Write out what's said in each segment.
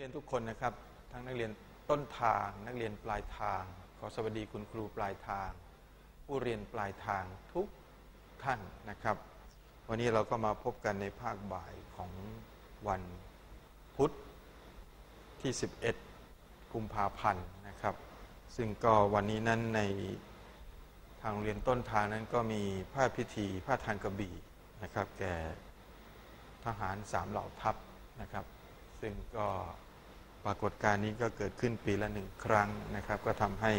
เรียนทุกคนนะครับ ทั้งนักเรียนต้นทาง นักเรียนปลายทาง ขอสวัสดีคุณครูปลายทาง ผู้เรียนปลายทางทุกท่านนะครับ วันนี้เราก็มาพบกันในภาคบ่ายของวันพุธที่ 11 กุมภาพันธ์นะครับ ซึ่งก็วันนี้นั้นในทางโรงเรียนต้นทางนั้นก็มีพระพิธีพระทานกระบี่นะครับ แก่ทหารสามเหล่าทัพนะครับ ซึ่งก็ ปรากฏการณ์นี้ก็เกิดขึ้นปีละหนึ่งครั้งนะครับ ก็ทำให้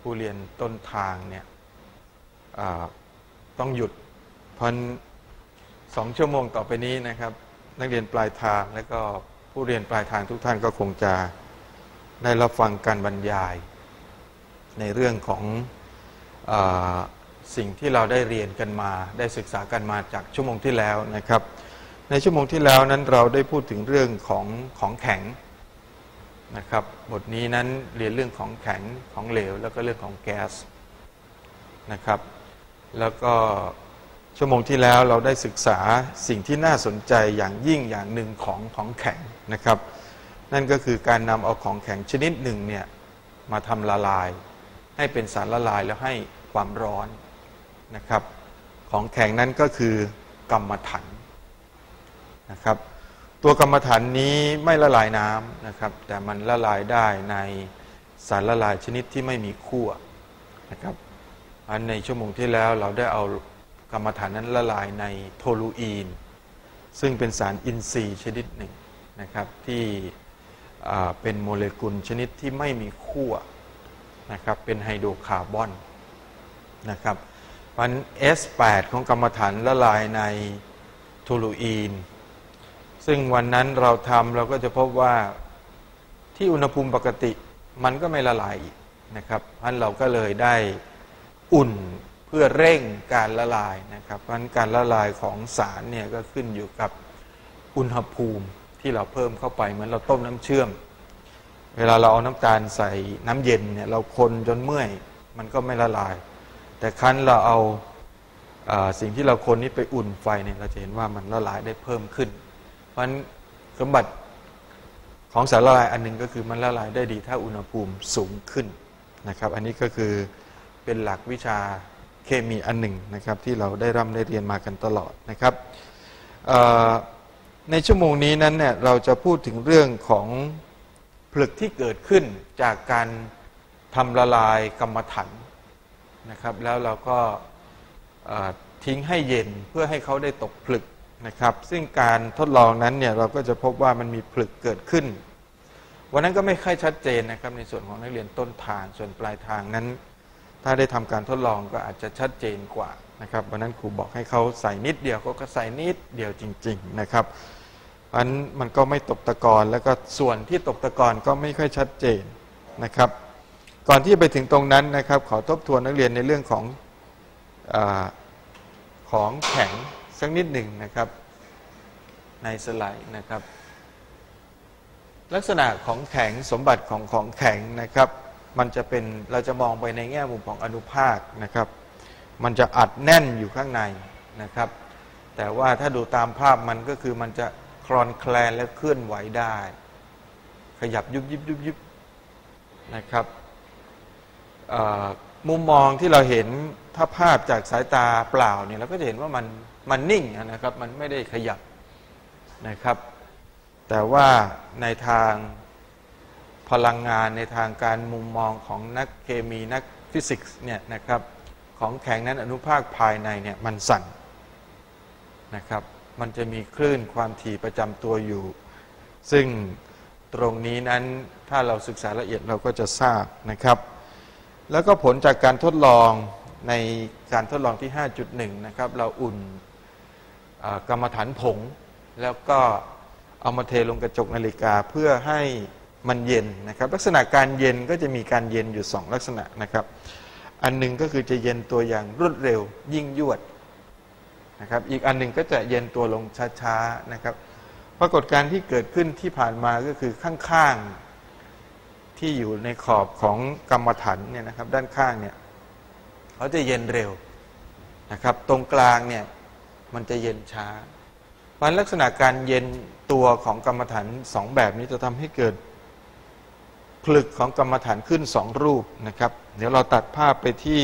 ผู้เรียนต้นทางเนี่ยต้องหยุดเพราะสองชั่วโมงต่อไปนี้นะครับ นักเรียนปลายทางและก็ผู้เรียนปลายทางทุกท่านก็คงจะได้รับฟังการบรรยาย ในเรื่องของอสิ่งที่เราได้เรียนกันมา ได้ศึกษากันมาจากชั่วโมงที่แล้วนะครับ ในชั่วโมงที่แล้วนั้นเราได้พูดถึงเรื่องของของแข็ง นะครับบทนี้นั้นเรียนเรื่องของแข็งของเหลว แล้วก็เรื่องของแก๊สนะครับ แล้วก็ชั่วโมงที่แล้วเราได้ศึกษาสิ่งที่น่าสนใจอย่างยิ่งอย่างหนึ่งของของแข็งนะครับ นั่นก็คือการนำเอาของแข็งชนิดหนึ่งเนี่ยมาทำละลาย ให้เป็นสารละลายแล้วให้ความร้อนนะครับ ของแข็งนั้นก็คือกรรมฐานนะครับ ตัวกรรมฐานนี้ไม่ละลายน้ำนะครับ แต่มันละลายได้ในสารละลายชนิดที่ไม่มีขั้วนะครับ อันในชั่วโมงที่แล้วเราได้เอากรรมฐานนั้นละลายในโทลูอีน ซึ่งเป็นสารอินทรีย์ชนิดหนึ่งนะครับที่เป็นโมเลกุลชนิดที่ไม่มีขั้วนะครับเป็นไฮโดรคาร์บอนนะครับมัน S8 ของกรรมฐานละลายในโทลูอีน ซึ่งวันนั้นเราทำเราก็จะพบว่าที่อุณหภูมิปกติมันก็ไม่ละลายนะครับอันเราก็เลยได้อุ่นเพื่อเร่งการละลายนะครับเพราะฉะนั้นการละลายของสารเนี่ยก็ขึ้นอยู่กับอุณหภูมิที่เราเพิ่มเข้าไปเหมือนเราต้มน้ำเชื่อม เวลาเราเอาน้ำตาลใส่น้ำเย็นเนี่ยเราคนจนเมื่อยมันก็ไม่ละลาย แต่ครั้นเราเอาอาสิ่งที่เราคนนี้ไปอุ่นไฟเนี่ยเราจะเห็นว่ามันละลายได้เพิ่มขึ้น เพราะฉะนั้นสมบัติของสารละลายอันหนึงก็คือมันละลายได้ดีถ้าอุณหภูมิสูงขึ้นนะครับ อันนี้ก็คือเป็นหลักวิชาเคมีอันหนึ่งนะครับที่เราได้ร่ำได้เรียนมากันตลอดนะครับในชั่วโมงนี้นั้นเนี่ยเราจะพูดถึงเรื่องของผลึกที่เกิดขึ้นจากการทำละลายกรรมฐานนะครับ แล้วเราก็ทิ้งให้เย็นเพื่อให้เขาได้ตกผลึก นะครับ ซึ่งการทดลองนั้นเนี่ยเราก็จะพบว่ามันมีผลึกเกิดขึ้น วันนั้นก็ไม่ค่อยชัดเจนนะครับในส่วนของนักเรียนต้นทางส่วนปลายทางนั้น ถ้าได้ทำการทดลองก็อาจจะชัดเจนกว่านะครับวันนั้นครูบอกให้เขาใส่นิดเดียวเขาก็ใส่นิดเดียวจริง ๆนะครับอันมันก็ไม่ตกตะกอนแล้วก็ส่วนที่ตกตะกอนก็ไม่ค่อยชัดเจนนะครับ ก่อนที่จะไปถึงตรงนั้นนะครับ ขอทบทวนนักเรียนในเรื่องของอของแข็ง สักนิดหนึ่งนะครับ ในสไลด์นะครับ ลักษณะของแข็งสมบัติของของแข็งนะครับ มันจะเป็นเราจะมองไปในแง่มุมของอนุภาคนะครับ มันจะอัดแน่นอยู่ข้างในนะครับ แต่ว่าถ้าดูตามภาพมันก็คือมันจะคลอนแคลนและเคลื่อนไหวได้ ขยับยุบยิบยุบยิบนะครับมุมมองที่เราเห็นถ้าภาพจากสายตาเปล่าเนี่ยเราก็จะเห็นว่ามัน มันนิ่งนะครับ มันไม่ได้ขยับนะครับ แต่ว่าในทางพลังงานในทางการมุมมองของนักเคมีนักฟิสิกส์เนี่ยนะครับของแข็งนั้นอนุภาคภายในเนี่ยมันสั่นนะครับ มันจะมีคลื่นความถี่ประจำตัวอยู่ ซึ่งตรงนี้นั้นถ้าเราศึกษาละเอียดเราก็จะทราบนะครับ แล้วก็ผลจากการทดลองในการทดลองที่ 5.1 นะครับ เราอุ่น กรรมฐานผง แล้วก็เอามาเทลงกระจกนาฬิกาเพื่อให้มันเย็นนะครับ ลักษณะการเย็นก็จะมีการเย็นอยู่ 2 ลักษณะนะครับ อันหนึงก็คือจะเย็นตัวอย่างรวดเร็ว ยิ่งยวดนะครับ อีกอันหนึ่งก็จะเย็นตัวลงช้าๆนะครับ ปรากฏการณ์ที่เกิดขึ้นที่ผ่านมาก็คือข้างๆที่อยู่ในขอบของกรรมฐานเนี่ยนะครับ ด้านข้างเนี่ยเขาจะเย็นเร็วนะครับ ตรงกลางเนี่ย มันจะเย็นช้ามันลักษณะการเย็นตัวของกรรมฐานสองแบบนี้จะทำให้เกิดผลึกของกรรมฐานขึ้นสองรูปนะครับ เดี๋ยวเราตัดภาพไปที่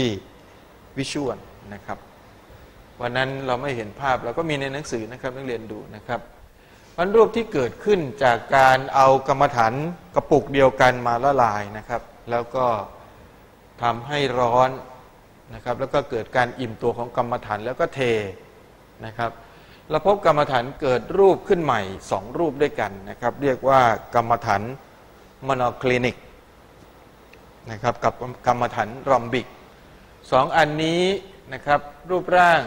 วิชวลนะครับ วันนั้นเราไม่เห็นภาพเราก็มีในหนังสือนะครับนักเรียนดูนะครับมันรูปที่เกิดขึ้นจากการเอากรรมฐานกระปุกเดียวกันมาละลายนะครับ แล้วก็ทำให้ร้อนนะครับ แล้วก็เกิดการอิ่มตัวของกรรมฐานแล้วก็เท นะครับเราพบกรรมฐานเกิดรูปขึ้นใหม่สองรูปด้วยกันนะครับ เรียกว่ากรรมฐานมโนคลินิกนะครับกับกรรมฐานรอมบิกสองอันนี้นะครับรูปร่าง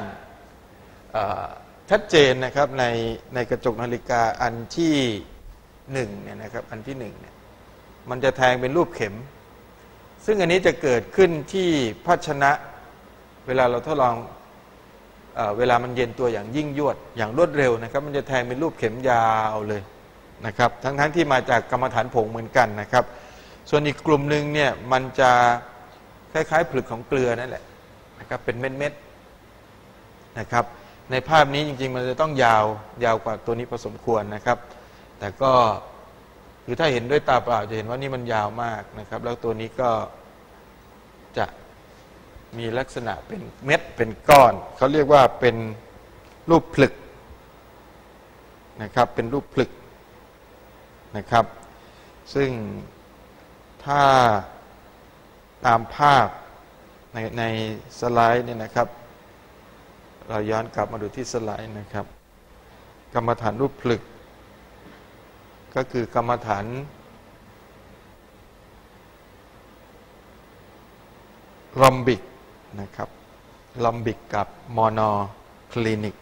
ชัดเจนนะครับในในกระจกนาฬิกาอันที่หนึ่งเนี่ยนะครับอันที่หนึ่งเนี่ยมันจะแทงเป็นรูปเข็ม ซึ่งอันนี้จะเกิดขึ้นที่ภาชนะ เวลาเราทดลอง เวลามันเย็นตัวอย่างยิ่งยวด อย่างรวดเร็วนะครับ มันจะแทงเป็นรูปเข็มยาวเลยนะครับ ทั้งๆทที่มาจากกรรมฐานผงเหมือนกันนะครับ ส่วนอีกกลุ่มหนึ่งเนี่ยมันจะคล้ายๆผลึกของเกลือนั่นแหละนะครับเป็นเม็ดๆนะครับ ในภาพนี้จริงๆ มันจะต้องยาวยาวกว่าตัวนี้พอสมควรนะครับ แต่ก็คือถ้าเห็นด้วยตาเปล่าจะเห็นว่านี่มันยาวมากนะครับ แล้วตัวนี้ก็จะ มีลักษณะเป็นเม็ดเป็นก้อน เขาเรียกว่าเป็นรูปผลึกนะครับ เป็นรูปผลึกนะครับ ซึ่งถ้าตามภาพในในสไลด์เนี่ยนะครับ เราย้อนกลับมาดูที่สไลด์นะครับ กรรมฐานรูปผลึก ก็คือกรรมฐานลอมบิก นะครับลอมบิกกับมอนอคลินิก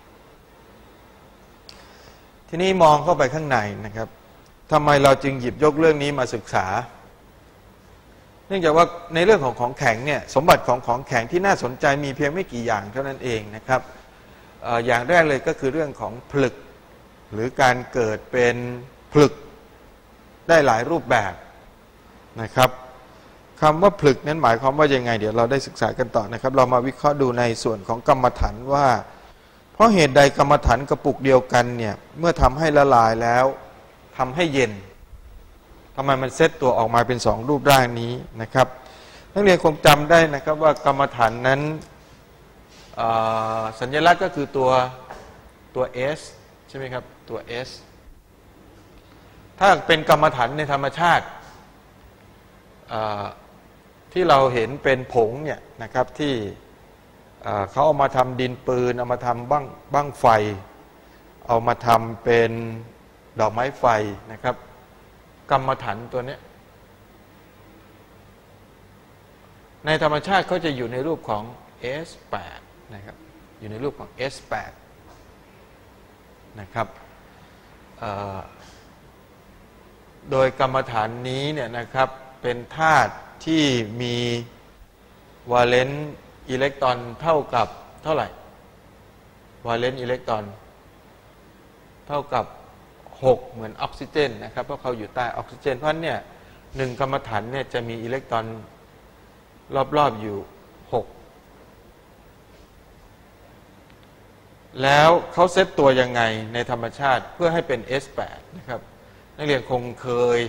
ทีนี้มองเข้าไปข้างในนะครับทำไมเราจึงหยิบยกเรื่องนี้มาศึกษา เนื่องจากว่าในเรื่องของของแข็งเนี่ยสมบัติของของแข็งที่น่าสนใจมีเพียงไม่กี่อย่างเท่านั้นเองนะครับอย่างแรกเลยก็คือเรื่องของผลึก หรือการเกิดเป็นผลึกได้หลายรูปแบบนะครับ คำว่าผลึกนั้นหมายความว่ายังไง เดี๋ยวเราได้ศึกษากันต่อนะครับ เรามาวิเคราะห์ดูในส่วนของกรรมฐานว่า เพราะเหตุใดกรรมฐานกระปุกเดียวกันเนี่ยเมื่อทำให้ละลายแล้วทำให้เย็นทำไมมันเซตตัวออกมาเป็นสองรูปร่างนี้นะครับนักเรียนคงจำได้นะครับว่ากรรมฐานนั้นสัญลักษณ์ก็คือตัวตัว S ใช่ไหมครับตัว S ถ้าเป็นกรรมฐานในธรรมชาติ ที่เราเห็นเป็นผงเนี่ยนะครับที่เขาเอามาทำดินปืน เอามาทำบ้างบ้างไฟ เอามาทำเป็นดอกไม้ไฟนะครับ กรรมฐานตัวนี้ในธรรมชาติเขาจะอยู่ในรูปของ S8 นะครับ อยู่ในรูปของ S8 นะครับโดยกรรมฐานนี้เนี่ยนะครับเป็นธาตุ ที่มีวาเลนต์อิเล็กตรอนเท่ากับเท่าไหร่ วาเลนต์อิเล็กตรอน เท่ากับ 6 เหมือนออกซิเจนนะครับเพราะเขาอยู่ใต้ออกซิเจน เพราะเนี่ยหนึ่งกรรมฐานเนี่ยจะมีอิเล็กตรอนรอบ ๆ อยู่ 6 แล้วเขาเซตตัวยังไงในธรรมชาติเพื่อให้เป็น S8 นะครับ นักเรียนคงเคย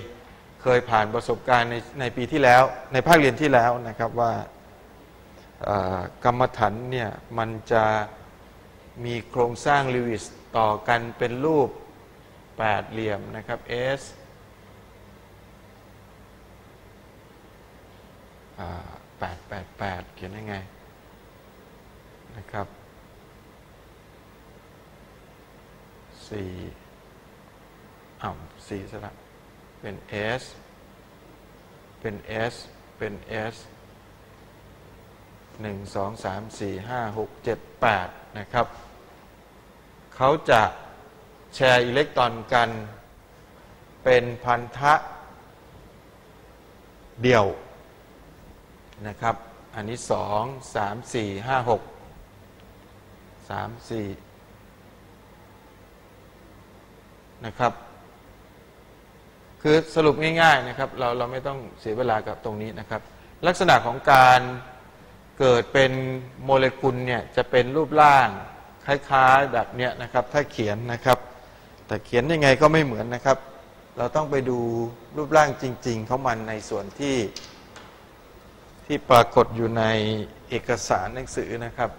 เคยผ่านประสบการณ์ในในปีที่แล้ว ในภาคเรียนที่แล้วนะครับว่ากรรมฐานเนี่ยมันจะมีโครงสร้างลิวิสต่อกันเป็นรูปแปดเหลี่ยมนะครับ S แปดแปดแปดเขียนยังไงนะครับสี่อ้าวสี่สละ เป็น S เป็น S เป็น S หนึ่งสองสามสี่ห้าหกเจ็ดแปดนะครับ เขาจะแชร์อิเล็กตรอนกันเป็นพันธะเดี่ยวนะครับ อันนี้สองสามสี่ห้าหกสามสี่นะครับ คือสรุปง่ายๆนะครับเราเราไม่ต้องเสียเวลากับตรงนี้นะครับ ลักษณะของการเกิดเป็นโมเลกุลเนี่ยจะเป็นรูปร่างคล้ายๆแบบเนี้ยนะครับ ถ้าเขียนนะครับ แต่เขียนยังไงก็ไม่เหมือนนะครับ เราต้องไปดูรูปร่างจริง ๆ ของมันในส่วนที่ที่ปรากฏอยู่ในเอกสารหนังสือนะครับ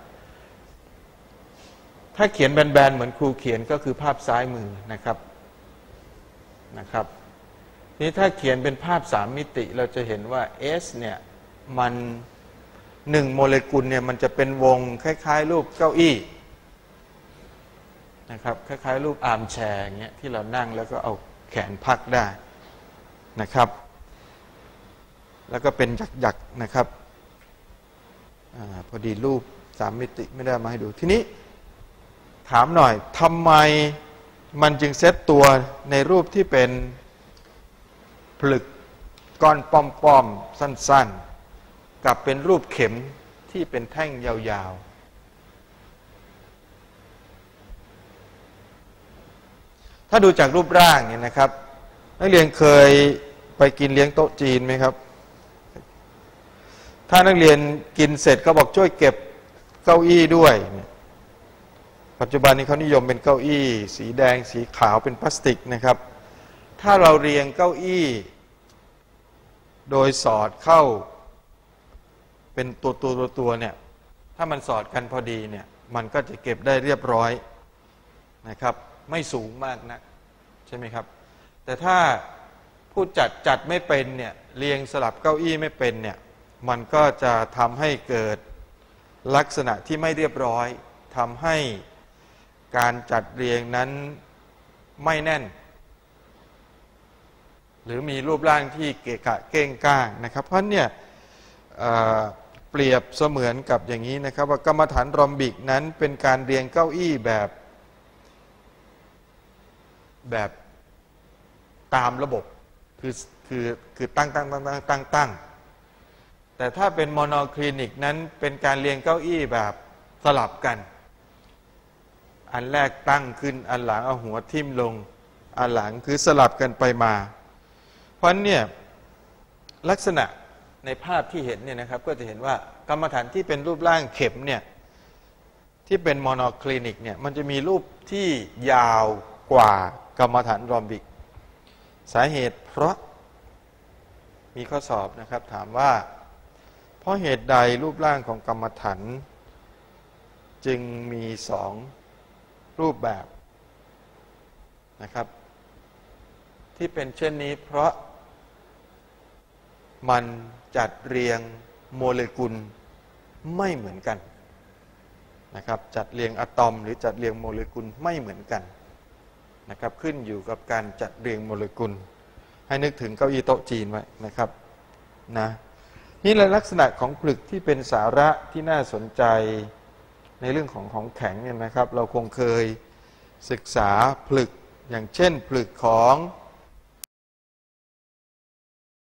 ถ้าเขียนแบนๆเหมือนครูเขียนก็คือภาพซ้ายมือนะครับนะครับ นี่ถ้าเขียนเป็นภาพสามมิติเราจะเห็นว่า S เนี่ยมันหนึ่งโมเลกุลเนี่ยมันจะเป็นวงคล้าย ๆ รูปเก้าอี้นะครับคล้าย ๆ รูปอาร์มแชร์เงี้ยที่เรานั่งแล้วก็เอาแขนพักได้นะครับ แล้วก็เป็นหยักๆนะครับอพอดีรูปสามมิติไม่ได้มาให้ดูทีนี้ถามหน่อยทำไมมันจึงเซตตัวในรูปที่เป็น ผลึกก้อนป้อมๆ สั้นๆ กับเป็นรูปเข็มที่เป็นแท่งยาวๆ ถ้าดูจากรูปร่างเนี่ยนะครับ นักเรียนเคยไปกินเลี้ยงโต๊ะจีนไหมครับ ถ้านักเรียนกินเสร็จก็บอกช่วยเก็บเก้าอี้ด้วยเนี่ยปัจจุบันนี้เขานิยมเป็นเก้าอี้ สีแดงสีขาวเป็นพลาสติกนะครับ ถ้าเราเรียงเก้าอี้ โดยสอดเข้า เป็นตัวตัวตัวตัวเนี่ย ถ้ามันสอดกันพอดีเนี่ย มันก็จะเก็บได้เรียบร้อยนะครับ ไม่สูงมากนะใช่ไหมครับ แต่ถ้าผู้จัดจัดไม่เป็นเนี่ยเรียงสลับเก้าอี้ไม่เป็นเนี่ย มันก็จะทำให้เกิดลักษณะที่ไม่เรียบร้อยทำให้การจัดเรียงนั้นไม่แน่น หรือมีรูปร่างที่เกะกะเก้งก้างนะครับ เพราะเนี่ยเปรียบเสมือนกับอย่างนี้นะครับ ว่ากรรมฐานรอมบิกนั้นเป็นการเรียงเก้าอี้แบบแบบตามระบบคือคือคือตั้งตั้งตั้งตั้งตั้งตั้งแต่ถ้าเป็นโมโนคลินิกนั้นเป็นการเรียงเก้าอี้แบบสลับกัน อันแรกตั้งขึ้นอันหลังเอาหัวทิ่มลง อันหลังคือสลับกันไปมา ราะเนี่ยลักษณะในภาพที่เห็นเนี่ยนะครับก็จะเห็นว่ากรรมฐานที่เป็นรูปร่างเข็มเนี่ยที่เป็นมโนคลินิกเนี่ยมันจะมีรูปที่ยาวกว่ากรรมฐานรอมบิก สาเหตุเพราะมีข้อสอบนะครับถามว่า เพราะเหตุใดรูปร่างของกรรมฐานจึงมีสองรูปแบบนะครับ ที่เป็นเช่นนี้เพราะ มันจัดเรียงโมเลกุลไม่เหมือนกันนะครับจัดเรียงอะตอม หรือจัดเรียงโมเลกุลไม่เหมือนกันนะครับขึ้นอยู่กับการจัดเรียงโมเลกุล ให้นึกถึงเก้าอี้โต๊ะจีนไว้นะครับนะนี่แหละลักษณะของผลึกที่เป็นสาระที่น่าสนใจในเรื่องของของแข็งเนี่ยนะครับ เราคงเคยศึกษาผลึกอย่างเช่นผลึกของ